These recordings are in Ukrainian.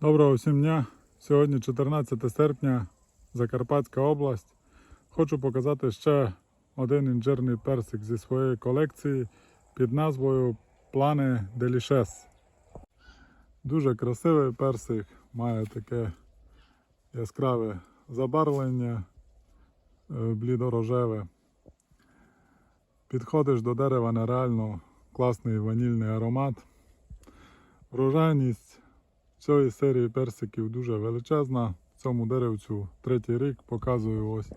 Доброго всім дня! Сьогодні 14 серпня, Закарпатська область. Хочу показати ще один інжирний персик зі своєї колекції під назвою Плани Делішес. Дуже красивий персик, має таке яскраве забарвлення е, блідорожеве. Підходиш до дерева нереально класний ванільний аромат. Врожайність цієї серії персиків дуже величезна. Цьому деревцю третій рік показую ось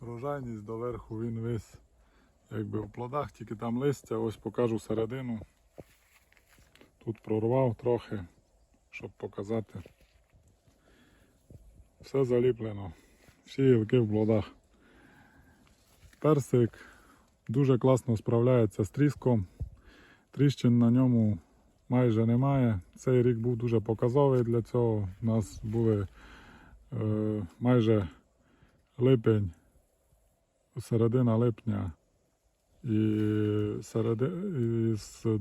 врожайність доверху він весь якби в плодах, тільки там листя, ось покажу середину. Тут прорвав трохи, щоб показати. Все заліплено. Всі гілки в плодах. Персик дуже класно справляється з тріском. Тріщин на ньому майже немає. Цей рік був дуже показовий для цього. У нас були е, майже липень, середина липня і, середи, і з е,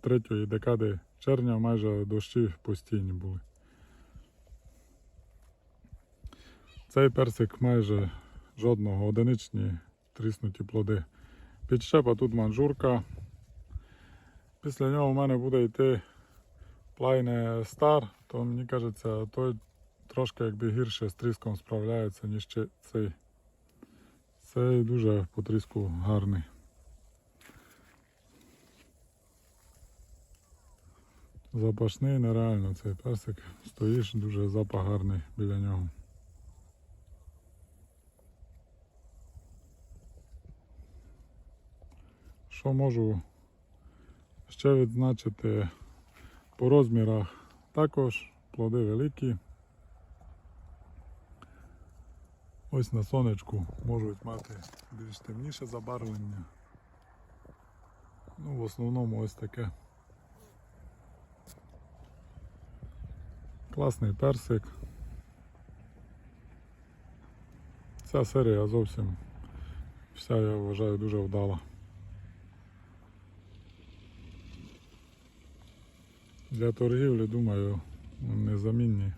третьої декади червня майже дощі постійні були. Цей персик майже жодного одиничні тріснуті плоди. Підщепа тут манжурка. Після нього в мене буде йти плайне Star, то мені кажеться, той трошки якби гірше з тріском справляється, ніж цей. Цей дуже по тріску гарний. Запашний нереально цей персик. Стоїш, дуже запах гарний біля нього. Що можу ще відзначити по розмірах також плоди великі. Ось на сонечку можуть мати більш темніше забарвлення. Ну, в основному ось таке. Класний персик. Ця серія зовсім вся, я вважаю, дуже вдала. Для торгівлі, думаю, незамінні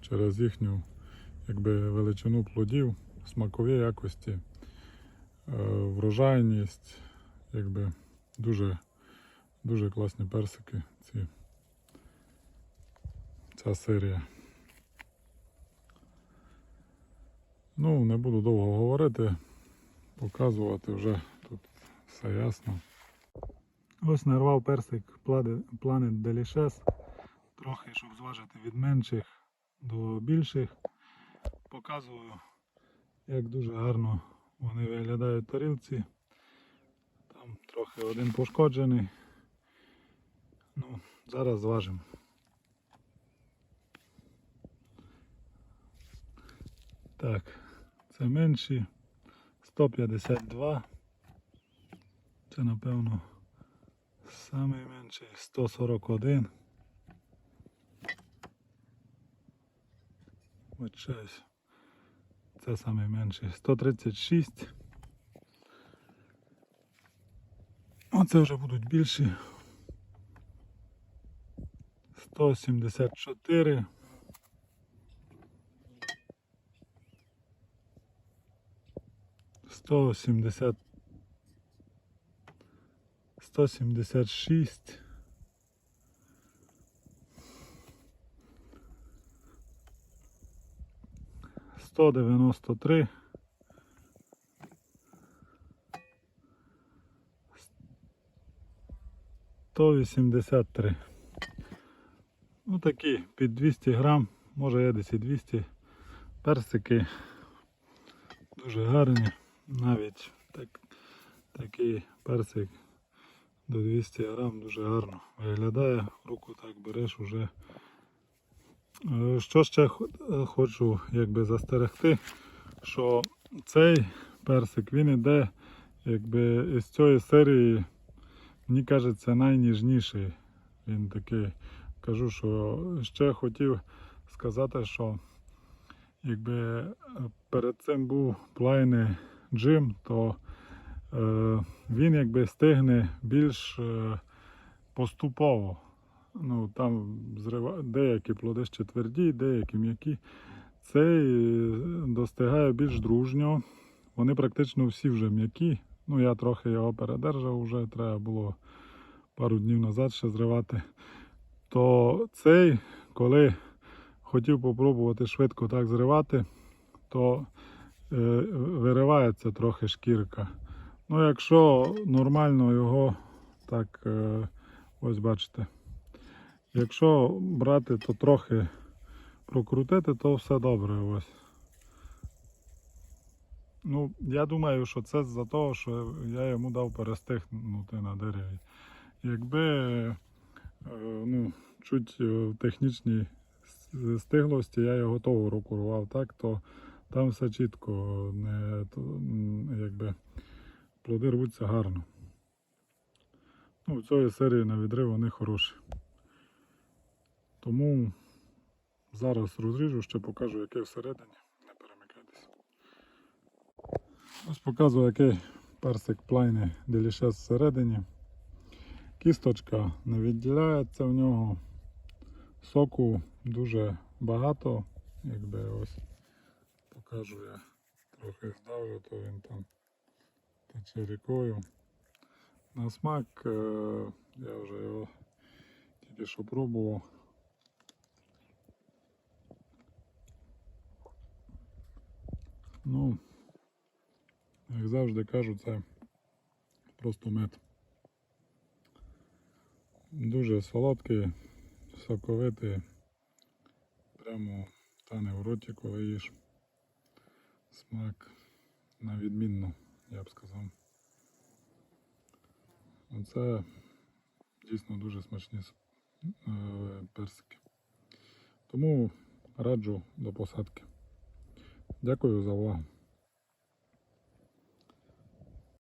через їхню якби, величину плодів, смакові якості, е, врожайність, якби дуже, дуже класні персики ці, ця серія. Ну, не буду довго говорити, показувати вже тут все ясно. Ось нарвав персик Planet Delicious. Трохи, щоб зважити від менших до більших. Показую, як дуже гарно вони виглядають в тарілці. Там трохи один пошкоджений. Ну, зараз зважимо. Так, це менші 152. Це напевно. Самий менший 141. Вибачаюсь. Це самий менший 136. Оце вже будуть більші. 174. Сто сімдесят 176. Сто девяносто три. Сто вісімдесят три. Ну такі під 200 грам, може є десь і 200 персики. Дуже гарні. Навіть так, такий персик до 200 грам дуже гарно виглядає, руку так береш уже. Що ще хочу якби застерегти, що цей персик він іде якби із цієї серії, мені кажеться, найніжніший. Він такий, кажу, що ще хотів сказати, що якби перед цим був плайний джим, то він якби стигне більш е, поступово. ну там зрива... деякі плоди ще тверді, деякі м'які. Цей е, достигає більш дружньо. Вони практично всі вже м'які. Ну, я трохи його передержав, вже треба було пару днів назад ще зривати. То цей, коли хотів попробувати швидко так зривати, то е, виривається трохи шкірка. Ну, якщо нормально його так, е, ось бачите, якщо брати, то трохи прокрутити, то все добре. Ось. Ну, я думаю, що це з-за того, що я йому дав перестигнути на дереві. Якби е, ну, чуть е, в технічній стиглості я його того року рвав, так, то там все чітко, не, якби, плоди рвуться гарно. Ну, в цієї серії на відрив вони хороші. Тому зараз розріжу, ще покажу, яке всередині. Не перемикайтеся. Ось показую, який персик плайний делішес всередині. Кісточка не відділяється в нього. Соку дуже багато. Якби ось покажу я трохи здавлю, то він там тече рікою. На смак е, я вже його тільки що пробував. Ну, як завжди кажу, це просто мед. Дуже солодкий, соковитий, прямо тане в роті, коли їш. Смак на відмінно, я б сказав. Це дійсно дуже смачні е, персики. Тому раджу до посадки. Дякую за увагу.